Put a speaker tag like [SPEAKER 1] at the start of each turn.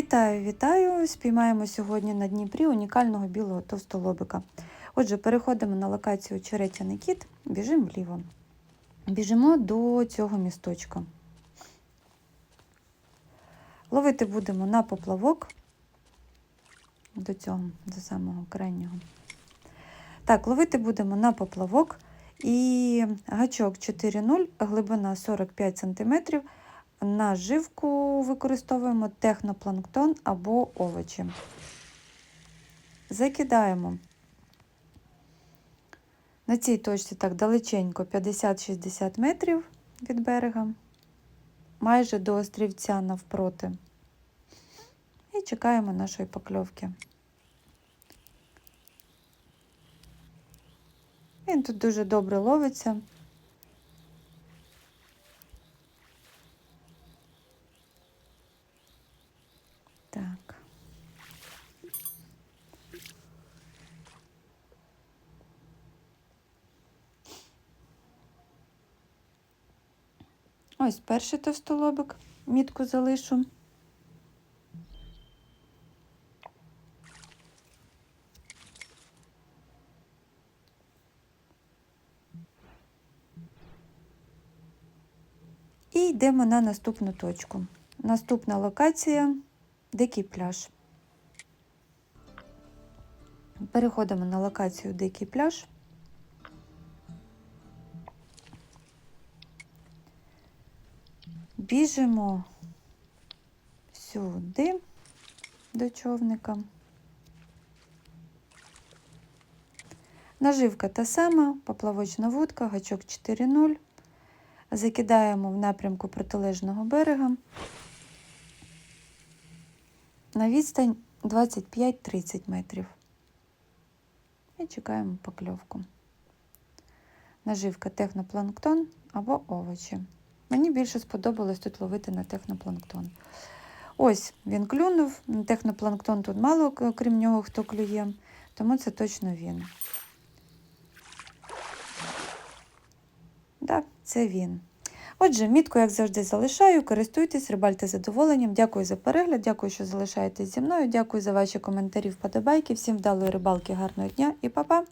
[SPEAKER 1] Вітаю, вітаю! Спіймаємо сьогодні на Дніпрі унікального білого товстолобика. Отже, переходимо на локацію Черетяний кіт, біжимо вліво. Біжимо до цього місточка. Ловити будемо на поплавок до цього, до самого крайнього. Так, ловити будемо на поплавок і гачок 4.0, глибина 45 см. Наживку використовуємо технопланктон або овочі. Закидаємо на цій точці так далеченько 50-60 метрів від берега, майже до острівця навпроти. І чекаємо нашої покльовки. Він тут дуже добре ловиться. Так. Ось перший товстолобик, мітку залишу. І йдемо на наступну точку. Наступна локація Дикий пляж. Переходимо на локацію Дикий пляж. Біжимо сюди до човника. Наживка та сама, поплавочна вудка, гачок 4.0. Закидаємо в напрямку протилежного берега на відстань 25-30 метрів. І чекаємо покльовку. Наживка технопланктон або овочі. Мені більше сподобалось тут ловити на технопланктон. Ось він клюнув, технопланктон тут мало, крім нього, хто клює, тому це точно він. Так, це він. Отже, мітку, як завжди, залишаю. Користуйтесь, рибальте задоволенням. Дякую за перегляд, дякую, що залишаєтесь зі мною. Дякую за ваші коментарі, вподобайки. Всім вдалої рибалки, гарного дня і па-па!